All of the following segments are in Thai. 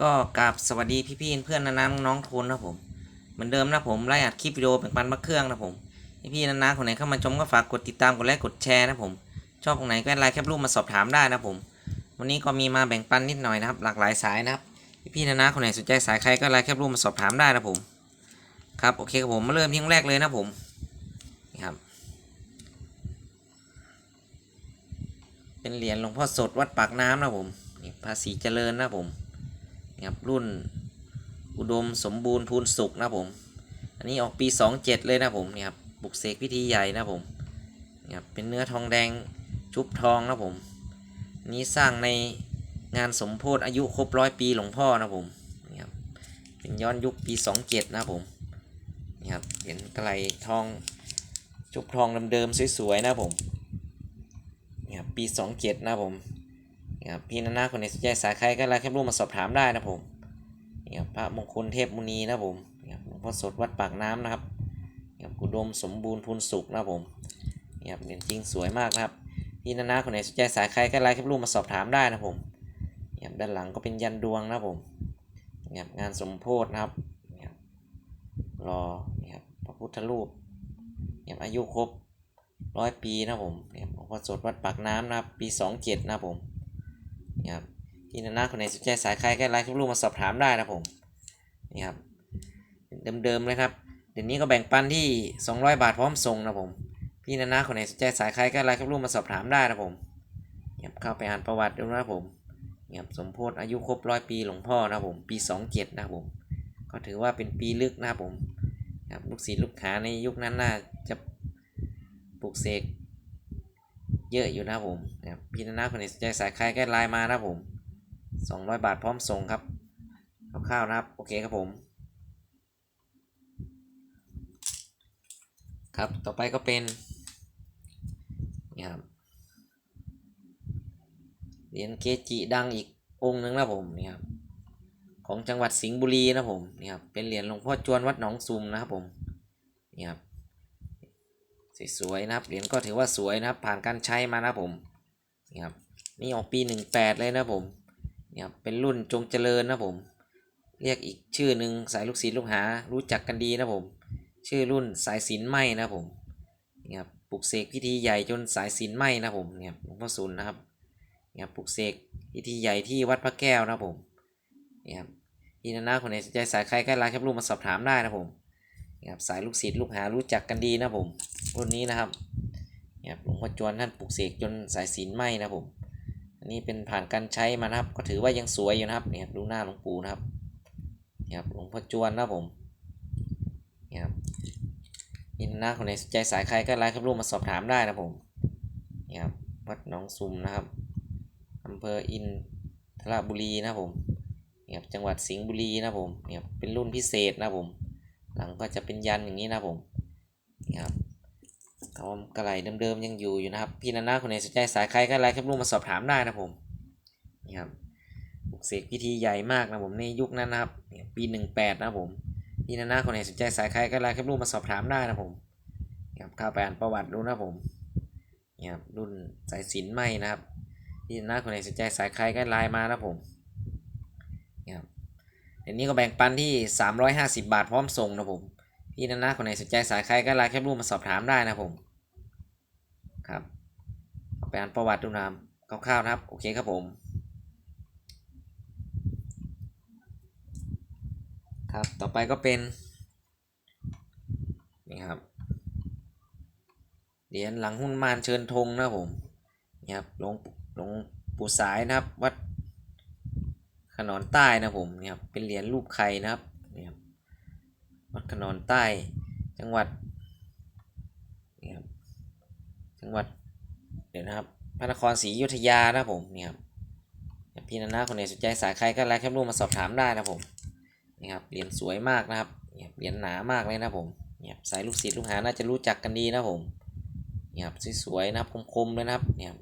ก็กราบสวัสดีพี่ๆเพื่อนนานาน้องทุนนะผมเหมือนเดิมนะผมไล่อัดคลิปวิดีโอแบ่งปันมาเครื่องนะผมพี่ๆนานาคนไหนเข้ามาชมก็ฝากกดติดตามกดไลค์กดแชร์นะผมชอบตรงไหนก็ไลน์แคปรูปมาสอบถามได้นะผม วันนี้ก็มีมาแบ่งปันนิดหน่อยนะครับ หลากหลายสายนะครับพี่ๆนานาคนไหนสนใจสายใครก็ไลน์แคปรูปมาสอบถามได้นะผมครับโอเคครับผมมาเริ่มที่แรกเลยนะผมนี่ครับเป็นเหรียญหลวงพ่อสดวัดปากน้ำนะผมนี่ภาษีเจริญนะผม นะครับรุ่นอุดมสมบูรณ์พูนสุขนะผม อันนี้ออกปี 27 เลยนะผมเนี่ยครับบุกเสกพิธีใหญ่นะผมเนี่ยครับเป็นเนื้อทองแดงชุบทองนะผม นี้สร้างในงานสมโพธิอายุครบร้อยปีหลวงพ่อนะผมเนี่ครับเป็นย้อนยุคปี 27 นะผมนี่ครับเห็นกระไรทองชุบทองเดิมๆสวยๆนะผมนี่ครับปี 27 นะผม ครับพี่นานาคนไหนสนใจสายใครก็ไลน์แคปรูปมาสอบถามได้นะผมนี่ครับพระมงคลเทพมุนีนะผมนี่ครับหลวงพ่อสดวัดปากน้ำนะครับนี่ครับอุดมสมบูรณ์พูนสุขนะผมนี่ครับเหรียจริงสวยมากนะครับพี่นานาคนไหนสนใจสายใครก็ไลน์แคปรูปมาสอบถามได้นะผมนี่ครับด้านหลังก็เป็นยันดวงนะผมนี่ครับงานสมโพธินะครับนี่ครับรอนี่ครับพระพุทธรูปนี่ครับอายุครบร้อยปีนะผมนี่ครับหลวงพ่อสดวัดปากน้ำนะครับปีสองเจ็ดนะผม ครับพี่นานาคนไหนสนใจสายใครก็ไลน์คลิปรูปมาสอบถามได้นะผมนี่ครับเดิมๆเลยครับเดี๋ยวนี้ก็แบ่งปันที่ 200 บาทพร้อมส่งนะผมพี่นานาคนไหนสนใจสายใครก็ไลน์คลิปรูปมาสอบถามได้นะผมนี่ครับเข้าไปอ่านประวัติดูนะผมนี่ครับสมโพธิอายุครบร้อยปีหลวงพ่อนะผมปี 27นะผมก็ถือว่าเป็นปีลึกนะผมครับลูกศิษย์ลูกหาในยุคนั้นน่าจะปลุกเสก เยอะอยู่นะผมนะครับพี่นานาคนนสนใจสายใครก็ไลน์มานะผม 200 บาทพร้อมส่งครับคร่าวๆนะครับ โอเคครับผม ครับต่อไปก็เป็นนี่ครับเหรียญเกจิดังอีกองค์หนึงนะผมนี่ครับของจังหวัดสิงห์บุรีนะผมนี่ครับเป็นเหรียญหลวงพ่อจวนวัดหนองซุมนะครับผมนี่ครับ สวยๆนะครับเหรียญก็ถือว่าสวยนะครับ ผ่านการใช้มานะผมนี่ครับนี่ออกปี 18 เลยนะผมนี่ครับเป็นรุ่นจงเจริญนะผม เรียกอีกชื่อหนึ่งสายลูกศิษย์ลูกหารู้จักกันดีนะผม ชื่อรุ่นสายสินไหมนะผมนี่ครับปลุกเสกพิธีใหญ่จนสายสินไหมนะผมนี่ยหลวงพ่อสุนนะครับนี่ครับปลุกเสกพิธีใหญ่ที่วัดพระแก้วนะผมนี่ครับพี่นานาคนไหนสนใจสายใครก็ไลน์แคปรูปมาสอบถามได้นะผมนี่ครับสายลูกศิษย์ลูกหารู้จักกันดีนะผม รุ่นนี้นะครับนี่ครับหลวงพ่อจวนท่านปลุกเสกจนสายสิญจนไหมนะผม อันนี้เป็นผ่านการใช้มานะครับ ก็ถือว่ายังสวยอยู่นะครับนี่ครับดูหน้าหลวงปู่นะครับนี่ครับหลวงพ่อจวนนะผมนี่ครับอินน้าคนไหนสนใจสายใครก็ไลน์ครับรูปมาสอบถามได้นะผมนี่ครับวัดหนองซุมนะครับอำเภออินทรบุรีนะผมนี่ครับจังหวัดสิงห์บุรีนะผมนี่ครับเป็นรุ่นพิเศษนะผม หลังก็จะเป็นยันอย่างนี้นะผมนี่ครับ เขากระไหลเดิมๆยังอยู่อยู่นะครับ พี่นานาคนไหนสนใจสายใครก็ไลน์แคปรูปมาสอบถามได้นะผมนี่ครับปลุกเสกพิธีใหญ่มากนะผมในยุคนั้นนะครับปีหนึ่งแปดนะผมพี่นานาคนไหนสนใจสายใครก็ไลน์แคปรูปมาสอบถามได้นะผมนี่ครับเข้าไปอ่านประวัติดูนะผมนี่ครับรุ่นสายสินไหมนะครับพี่นานาคนไหนสนใจสายใครก็ไลน์มานะผมนี่ครับเดี๋ยวนี้ก็แบ่งปันที่ 350 บาทพร้อมส่งนะผมพี่นานาคนไหนสนใจสายใครก็ไลน์แคปรูปมาสอบถามได้นะผม ครับเอาไปอ่านประวัติดูนะครับคร่าวๆนะครับ โอเคครับผม ครับต่อไปก็เป็นนี่ครับเหรียญหลังหุ้นมานเชิญธงนะผมนี่ครับหลวงหลวงปู่สายนะครับวัดขนอนใต้นะผมนี่ครับเป็นเหรียญรูปไข่นะครับนี่ครับวัดขนอนใต้จังหวัด จังหวัดเดี๋ยวนะครับพระนครศรีอยุธยานะผมนี่ครับพี่นานาคนไหนสนใจสายใครก็ไลน์แคปรูปมาสอบถามได้นะผมนี่ครับเหรียญสวยมากนะครับเหรียญหนามากเลยนะผมนี่ครับสายลูกศิษย์ลูกหาน่าจะรู้จักกันดีนะผมนี่ครับสวยๆนะครับคมๆเลยนะครับนี่ครับ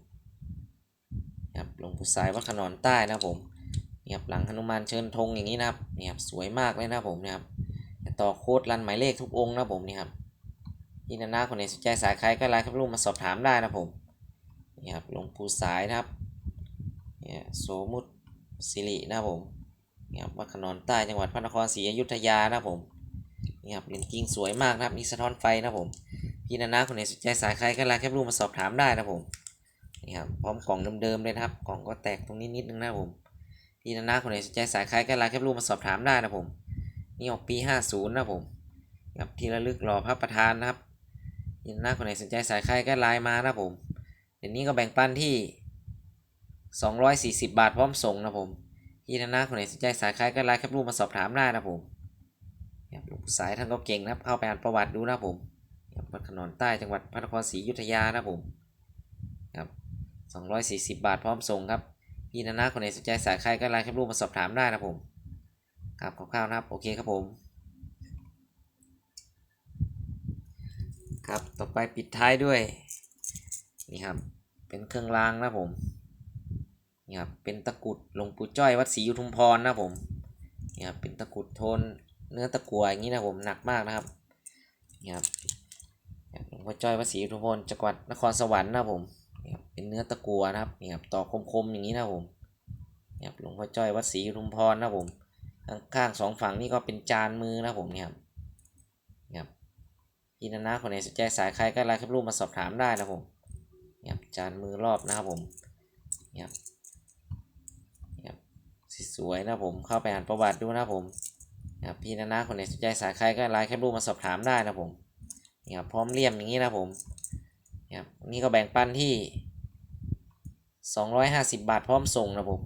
นี่ครับหลวงปู่สายวัดขนอนใต้นะผมนี่ครับหลังหนุมานเชิญธงอย่างนี้นะครับนี่ครับสวยมากเลยนะผมนี่ครับต่อโค้ดรันหมายเลขทุกองค์นะผมนี่ครับ พี่นานาคนไหนสนใจสายใครก็ไลน์ครับรูปมาสอบถามได้นะผมนี่ครับหลวงปู่สายนะครับเนี่ยโสมุตสิรินะครับผมนี่ครับวัดขนอนใต้จังหวัดพระนครศรีอยุธยานะครับผมนี่ครับเหรียญจริงสวยมากนะครับมีสะท้อนไฟนะครับผมพี่นานาคนไหนสนใจสายใครก็ไลน์แคปรูปมาสอบถามได้นะผมนี่ครับพร้อมกล่องเดิมๆเลยนะครับกล่องก็แตกตรงนี้นิดนึงนะผมพี่นานาคนไหนสนใจสายใครก็ไลน์แคปรูปมาสอบถามได้นะผมนี่ออกปี 50นะผมนี่ครับที่ระลึกรอพระประธานนะครับ พี่นานาคนไหนสนใจสายใครก็ไลน์มานะผม เดี๋ยวนี้ก็แบ่งปันที่ 240 บาทพร้อมส่งนะผมพี่นานาคนไหนสนใจสายคล้ายก็ไลน์แคปรูปมาสอบถามได้นะผมลูกสายท่านก็เก่งนะเข้าไปอ่านประวัติดูนะผมครับวัดขนอนใต้จังหวัดพระนครศรีอยุธยานะผมครับ 240 บาทพร้อมส่งครับ พี่นานาคนไหนสนใจสายใครก็ไลน์แคปรูปมาสอบถามได้นะผมครับคร่าวๆนะครับ โอเคครับผม ครับ ต่อไปปิดท้ายด้วย นี่ครับ เป็นเครื่องรางนะผม นี่ครับ เป็นตะกุดหลวงปู่จ้อยวัดศรีอุทุมพรนะผม นี่ครับ เป็นตะกุดโทนเนื้อตะกัวอย่างนี้นะผม หนักมากนะครับ นี่ครับ หลวงพ่อจ้อยวัดศรีอุทุมพรจังหวัดนครสวรรค์นะผม นี่ครับ เป็นเนื้อตะกัวนะครับ นี่ครับ ต่อคมๆอย่างนี้นะผม นี่ครับ หลวงพ่อจ้อยวัดศรีอุทุมพรนะผม ข้างๆสองฝั่งนี่ก็เป็นจานมือนะผมนี่ครับ พี่นานาคนไหนสนใจสายใครก็ไลน์ครับรูปมาสอบถามได้นะผมนี่ครับจานมือรอบนะครับผมนี่ครับสวยนะผมเข้าไปอ่านประวัติดูนะผมนะครับพี่นานาคนไหนสนใจสายใครก็ไลน์แคปรูปมาสอบถามได้นะผมนี่ครับพร้อมเลี่ยมอย่างนี้นะผมนี่ครับนี่ก็แบ่งปันที่ 250 บาทพร้อมส่งนะผม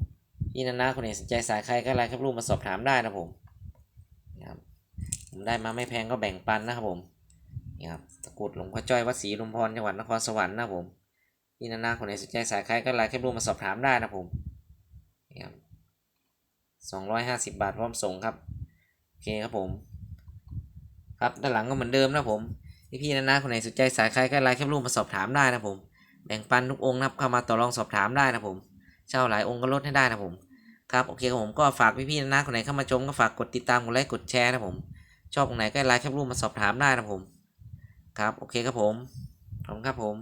พี่นานาคนไหนสนใจสายใครก็ไลน์แคปรูปมาสอบถามได้นะผมนะครับผมได้มาไม่แพงก็แบ่งปันนะครับผม นี่ครับตะกรุดหลวงพ่อจ้อยวัดศรีลุมพรจังหวัดนครสวรรค์นะผมพี่นานาคนไหนสนใจสายใครก็ไลน์แคปรูปมาสอบถามได้นะผมนี่ครับสองร้อยห้าสิบบาทพร้อมส่งครับโอเคครับผม ครับด้านหลังก็เหมือนเดิมนะผมพี่พี่นะนะคนไหนสนใจสายใครก็ไลน์แคปรูปมาสอบถามได้นะผมแบ่งปันทุกองค์นะครับเข้ามาต่อรองสอบถามได้นะผมเช่าหลายองค์ก็ลดให้ได้นะผมครับโอเคครับผมก็ฝากพี่พี่ๆนะนะคนไหนเข้ามาชมก็ฝากกดติดตามกดไลค์กดแชร์นะผม ชอบตรงไหนก็ไลน์แคปรูปมาสอบถามได้นะผม ครับ โอเคครับผม ขอบคุณครับผม